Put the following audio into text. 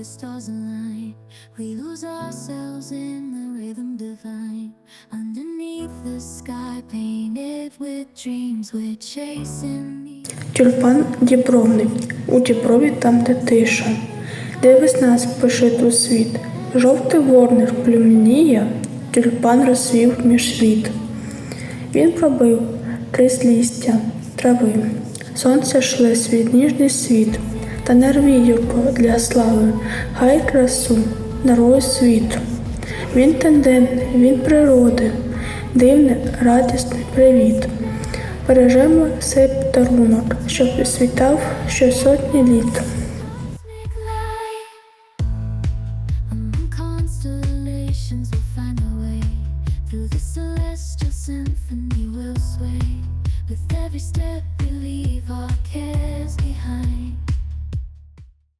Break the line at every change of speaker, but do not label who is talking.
the stars align. We lose ourselves in the rhythm divine. Underneath the sky, painted with dreams, we're chasing.
Тюльпан дібровний, у діброві там, де тиша, де весна спишить у світ, жовтий ворнир плюмніє, тюльпан розсвів між світ. Він пробив три лістя трави, сонце шле свій ніжний світ, та не рвіюко для слави, хай красу нарою світу. Він тендентний, він природи, дивний, радісний привіт. Бережемо цей подарунок, щоб світав ще сотні літ. Every step we.